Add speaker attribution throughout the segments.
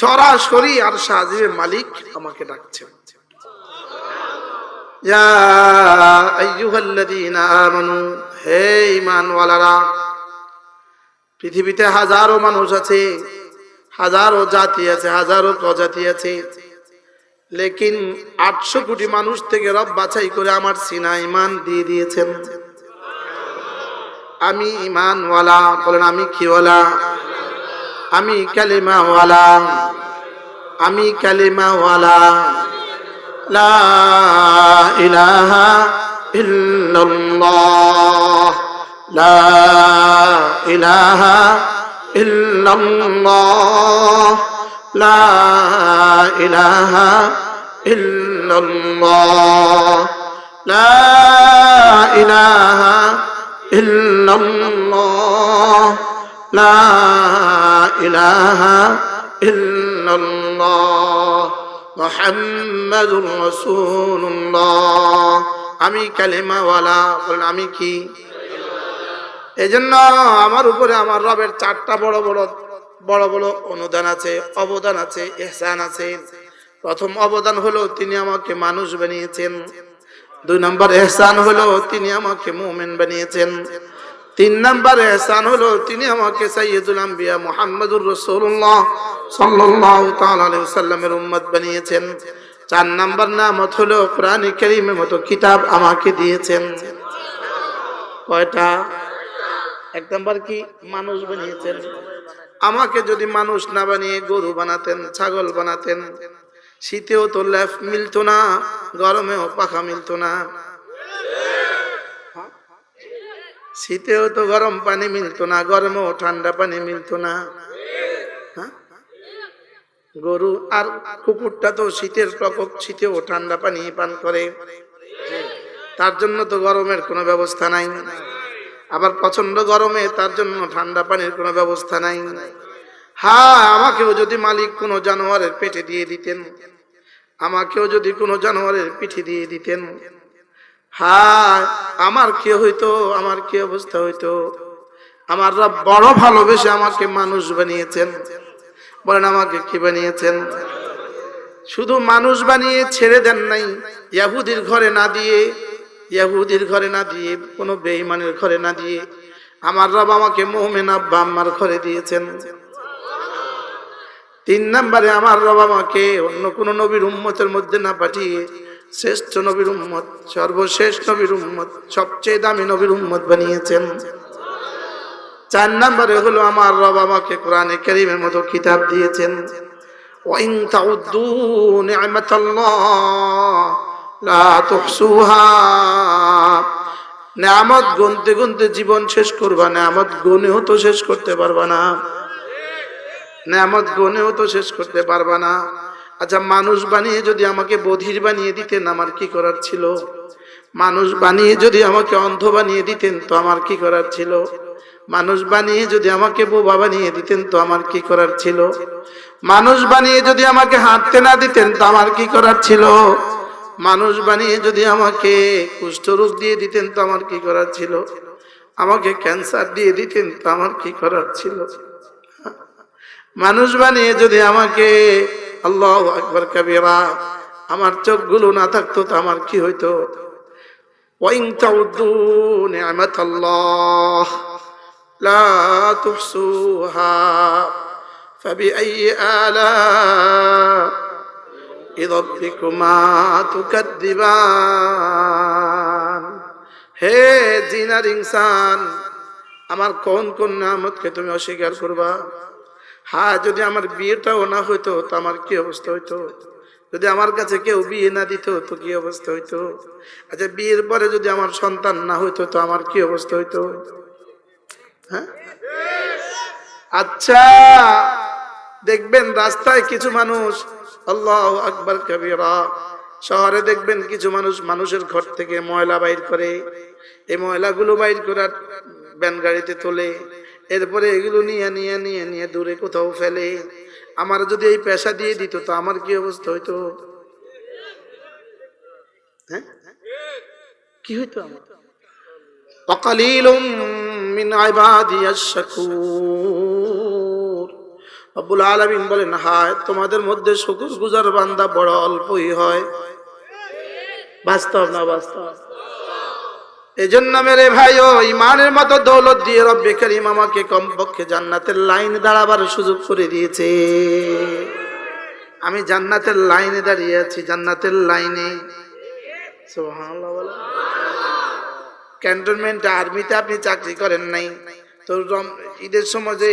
Speaker 1: সরাসরি আর সাজিবের মালিক আমাকে ডাকছে। হে ঈমানওয়ালারা, পৃথিবীতে হাজারো মানুষ আছে, হাজারো জাতি আছে, হাজারো প্রজাতি আছে, লেকিন আটশো কোটি মানুষ থেকে রব বাছাই করে আমার সিনা ইমান দিয়ে দিয়েছেন। আমি ইমানওয়ালা বলেন আমি কিওয়ালা। আমি কালিমাওয়ালা আমি কালিমাওয়ালা লা ইলাহা ইল্লাল্লাহ। লা ইলাহা ইল্লাল্লাহ। লা ইলাহা ইল্লাল্লাহ। লা ইলাহা ইল্লাল্লাহ। লা ইলাহা ইল্লাল্লাহ মুহাম্মাদুর রাসূলুল্লাহ। আমি কালিমাওয়ালা আমি কি? এই জন্য আমার উপরে আমার রবের চারটা বড় বড় বড় বড় অনুদান আছে, অবদান আছে এহসান আছে। প্রথম অবদান হলো, তিনি আমাকে মানুষ বানিয়েছেন। দুই নম্বর এহসান হলো, তিনি আমাকে মুমিন বানিয়েছেন। তিন নম্বর এহসান হলো, তিনি আমাকে সাইয়্যিদুল আম্বিয়া মুহাম্মদুর রাসূলুল্লাহ সাল্লাল্লাহু তাআলা আলাইহি সাল্লামের উম্মত বানিয়েছেন। চার নম্বর নামত হলো, কোরআন কারীমের মতো কিতাব আমাকে দিয়েছেন। কয়টা? এক নম্বর কি? মানুষ বানিয়েছেন। আমাকে যদি মানুষ না বানিয়ে গরু বানাতেন, ছাগল বানাতেন, শীতেও তো লেফ মিলতো না, গরমেও পাখা মিলতো না। শীতেও তো গরম পানি মিলতো না, গরমেও ঠান্ডা পানি মিলতো না। হ্যাঁ? গরু আর কুকুরটা তো শীতের প্রকোপ, শীতেও ঠান্ডা পানি পান করে। তার জন্য তো গরমের কোনো ব্যবস্থা নাই। আবার প্রচণ্ড গরমে তার জন্য ঠান্ডা পানির কোনো ব্যবস্থা নাই। হ্যাঁ আমাকেও যদি মালিক কোনো জানোয়ারের পেটে দিয়ে দিতেন, আমাকেও যদি কোনো জানোয়ারের পিঠে দিয়ে দিতেন হ্যাঁ আমার কি হইতো, আমার কি অবস্থা হইতো? আমার রব বড় ভালোবেসে আমাকে মানুষ বানিয়েছেন। বলেন, আমাকে কি বানিয়েছেন? শুধু মানুষ বানিয়ে ছেড়ে দেন নাই, ইয়াহুদির ঘরে না দিয়ে, ইয়াহুদির ঘরে না দিয়ে, কোনো বেঈমানের ঘরে না দিয়ে, আমার রব আমাকে মোহমেন আব্বা আম্মার ঘরে দিয়েছেন। তিন নম্বরে, আমার রব আমাকে অন্য কোন নবীর উম্মতের মধ্যে না পাঠিয়ে শ্রেষ্ঠ নবীর উম্মত সর্বশেষ নবীর উম্মত, সবচেয়ে দামি নবীর উম্মত বানিয়েছেন। চার নম্বরে হলো আমার রব আমাকে কোরআনে কারীমের মতো কিতাব দিয়েছেন। ওয়াইন তাউদ্দু নি'মাতাল্লাহ লা তুহসুহা। নিয়ামত গুনতে গুনতে জীবন শেষ করবা, নিয়ামত গুনেও তো শেষ করতে পারবা না। নিয়ামত গুনেও তো শেষ করতে পারবা না। আচ্ছা মানুষ বানিয়ে যদি আমাকে বধির বানিয়ে দিতেন, আমার কি করার ছিল? মানুষ বানিয়ে যদি আমাকে অন্ধ বানিয়ে দিতেন, তো আমার কি করার ছিল? মানুষ বানিয়ে যদি আমাকে বোবা বানিয়ে দিতেন, তো আমার কি করার ছিল? মানুষ বানিয়ে যদি আমাকে হাঁটতে না দিতেন, তো আমার কি করার ছিল? মানুষ বানিয়ে যদি আমাকে কুষ্ঠরোগ দিয়ে দিতেন, তো আমার কি করার ছিল? আমাকে ক্যান্সার দিয়ে দিতেন, তো আমার কি করার ছিল? মানুষ বানিয়ে যদি আমাকে আল্লাহ আকবর কবিরা আমার চোখগুলো না থাকতো তো আমার কি হইতো ওয়াইন তাউদ্দু নি'মাতাল্লাহ লা তুহসুহা فبأي آلاء ربكما تكذبان হে জিনার ইনসান আমার কোন কোন নামতকে তুমি অস্বীকার করবা হ্যাঁ যদি আমার বিয়েটাও না হইতো, তো আমার কি অবস্থা হইতো? যদি আমার কাছে কেউ বিয়ে না দিত, তো কি অবস্থা হইতো? আচ্ছা বিয়ের পরে যদি আমার সন্তান না হইতো, তো আমার কি অবস্থা হইতো? হ্যাঁ? আচ্ছা দেখবেন রাস্তায় কিছু মানুষ, আল্লাহ আকবর কবিরা, শহরে দেখবেন কিছু মানুষ মানুষের ঘর থেকে ময়লা বাইর করে, এই ময়লাগুলো বাইর করার ব্যান গাড়িতে তোলে এরপরে এগুলো নিয়ে নিয়ে নিয়ে নিয়ে দূরে কোথাও ফেলে। আমার যদি এই পেশা দিয়ে দিত, তো আমার কি অবস্থা হইতো? হ্যাঁ? কি হইতো আমার? অকালিল মিন আইবাদিয়াস শাকুর আলামিন বলেন, হায়, তোমাদের মধ্যে শুকুর বান্দা বড় অল্পই হয়। বাস্তব না বাস্তব? এই জন্য মেরে ভাই, ও ইমানের মতো দৌলত দিয়ে রব্বে করিম আমাকে কমপক্ষে জান্নাতের লাইন দাঁড়াবার সুযোগ করে দিয়েছে। আমি জান্নাতের লাইনে দাঁড়িয়ে আছি, জান্নাতের লাইনে। ক্যান্টনমেন্ট আর্মিতে আপনি চাকরি করেন নাই, তো ঈদের সময় যে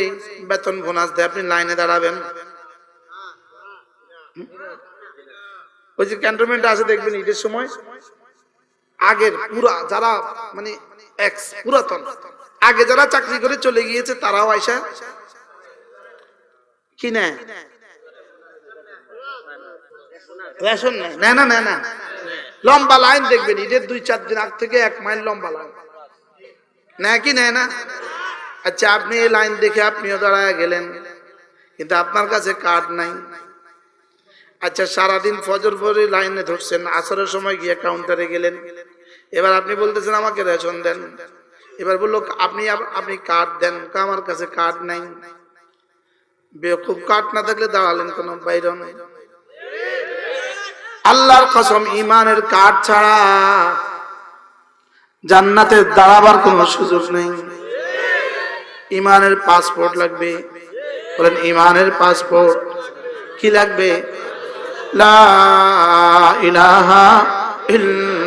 Speaker 1: বেতন বোনাস দেয়, আপনি লাইনে দাঁড়াবেন। ওই যে ক্যান্টনমেন্ট আছে দেখবেন ঈদের সময়। আগের পুরা যারা মানে এক্স পুরাতন, আগে যারা চাকরি করে চলে গিয়েছে তারাও আইসা কি রেশন না না না না। লম্বা লাইন দেখবেন, ঈদের দুই, চার দিন আগ থেকে এক মাইল লম্বা লাইন। নেয় কি নেয় না? আচ্ছা আপনি এই লাইন দেখে আপনিও দাঁড়ায় গেলেন, কিন্তু আপনার কাছে কার্ড নাই। আচ্ছা সারাদিন ফজর পরে লাইনে ধরছেন, আসরের সময় গিয়ে কাউন্টারে গেলেন। এবার আপনি বলতেছেন, আমাকে রেশন দেন। এবার বলল, আপনি আপনি কার্ড দেন। আমার কাছে কার্ড নাই। বেকুব কার্ড না থাকলে দাঁড়ালেন কোন বাইর আল্লাহর কসম ইমানের কার্ড ছাড়া জান্নাতে দাঁড়াবার কোনো সুযোগ নেই। ইমানের পাসপোর্ট লাগবে। বলেন ইমানের পাসপোর্ট কি লাগবে? লা ইলাহা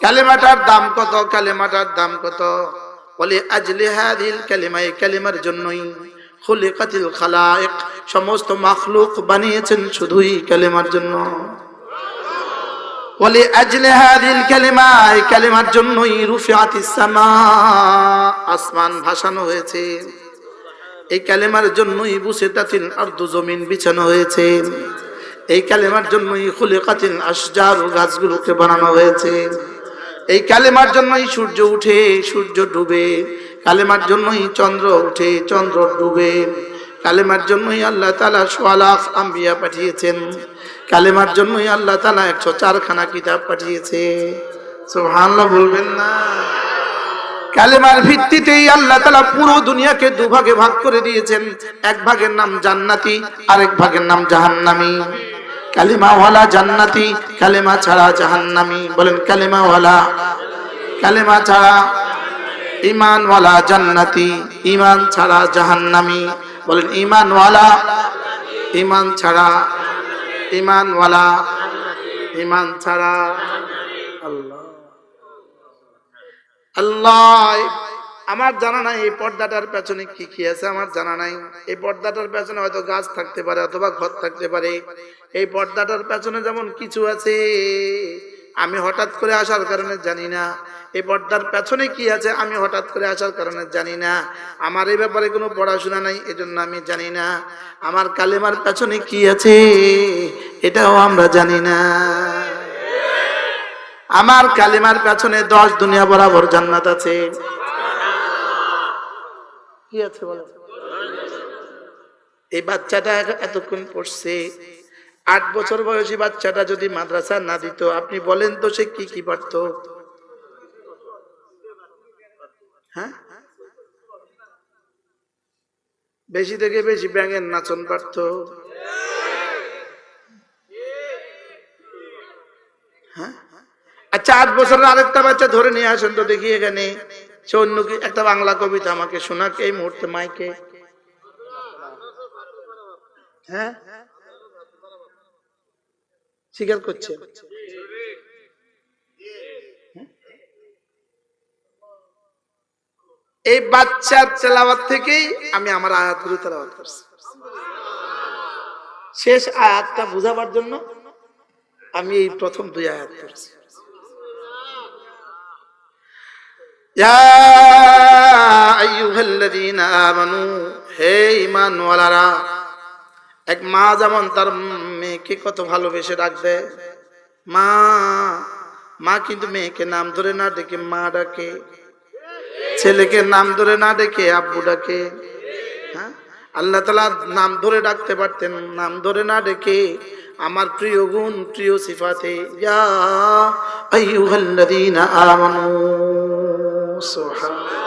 Speaker 1: কালেমাটার দাম কত, কালেমাটার দাম কত? বলে, আজলি হাদিল কালিমা এই কালিমার জন্যই। খুলিকাতিল খালায়েক সমস্ত মাখলুক বানিয়েছেন শুধুই কালেমার জন্য। বলে, আজলে হাদিল কালিমা এই কালিমার জন্যই রুফিআতিস সামা, আসমান ভাসানো হয়েছে। এই কালেমার জন্যই বুসেতাতিল আরদু জমিন বিছানো হয়েছে। এই কালেমার জন্যই খুলে খুলিকাতিল আশজার গাছগুলোকে বানানো হয়েছে। এই কালেমার জন্যই সূর্য উঠে, সূর্য ডুবে। কালেমার জন্যই চন্দ্র উঠে, চন্দ্র ডুবে। কালেমার জন্যই আল্লাহ তালা সোয়ালাফ আম্বিয়া পাঠিয়েছেন। কালেমার জন্যই আল্লাহ তালা একশো চারখানা কিতাব পাঠিয়েছে। সুবহানাল্লাহ বলবেন না। কালেমার ভিত্তিতেই আল্লাহ তালা পুরো দুনিয়াকে দুভাগে ভাগ করে দিয়েছেন। এক ভাগের নাম জান্নাতি, আরেক ভাগের নাম জাহান্নামি। কালিমাওয়ালা জান্নাতি, কালেমা ছাড়া জাহান্নামি। বলেন কালেমাওয়ালা কালেমা ছাড়া ইমানওয়ালা জান্নাতি ইমান ছাড়া জাহান্নামি। বলেন ইমানওয়ালা ইমান ছাড়া ইমানওয়ালা ইমান ছাড়া আল্লাহ। আল্লাহ। আমার জানা নাই এই পর্দাটার পেছনে কি কি আছে, আমার জানা নাই। এই পর্দাটার পেছনে হয়তো গাছ থাকতে পারে অথবা ঘর থাকতে পারে। এই পর্দাটার পেছনে যেমন কিছু আছে, আমি হঠাৎ করে আসার কারণে জানি না। এই পর্দার পেছনে কি আছে, আমি হঠাৎ করে আসার কারণে জানি না। আমার এই ব্যাপারে কোনো পড়াশোনা নাই, এজন্য আমি জানি না। আমার কালেমার পেছনে কি আছে, এটাও আমরা জানি না। আমার কালিমার পেছনে দশ দুনিয়া বরাবর জান্নাত আছে। কি আছে বলো? এই বাচ্চাটা এতক্ষণ পড়ছে। আট বছর বয়সী বাচ্চাটা যদি মাদ্রাসা না দিত, আপনি বলেন তো সে কি কি পারত হ্যাঁ? বেশি থেকে বেশি ব্যাঙের নাচন পারত। হ্যাঁ? আচ্ছা আট বছরের আরেকটা বাচ্চা ধরে নিয়ে আসেন তো দেখি এখানে। সে অন্য একটা বাংলা কবিতা আমাকে শোনাক এই মুহূর্তে মাইকে। হ্যাঁ? স্বীকার করছে। এই বাচ্চার তেলাওয়াত থেকেই আমি আমার আয়াতগুলো তেলাওয়াত করছি। শেষ আয়াতটা বুঝাবার জন্য আমি এই প্রথম দুই আয়াত করছি। ইয়া আইয়ুহাল্লাযীনা আমানু, হে ঈমানওয়ালারা, এক মা যেমন তার মেয়েকে কত ভালোবেসে ডাকবে, মা মা কিন্তু মেয়েকে নাম ধরে না ডেকে মা ডাকে, ছেলেকে নাম ধরে না ডেকে আব্বু ডাকে হ্যাঁ? আল্লাহ তালা নাম ধরে ডাকতে পারতেন, নাম ধরে না ডেকে আমার প্রিয় গুণ, প্রিয় সিফাতে, ইয়া আইয়ুহাল্লাযীনা আমানু। সুবহান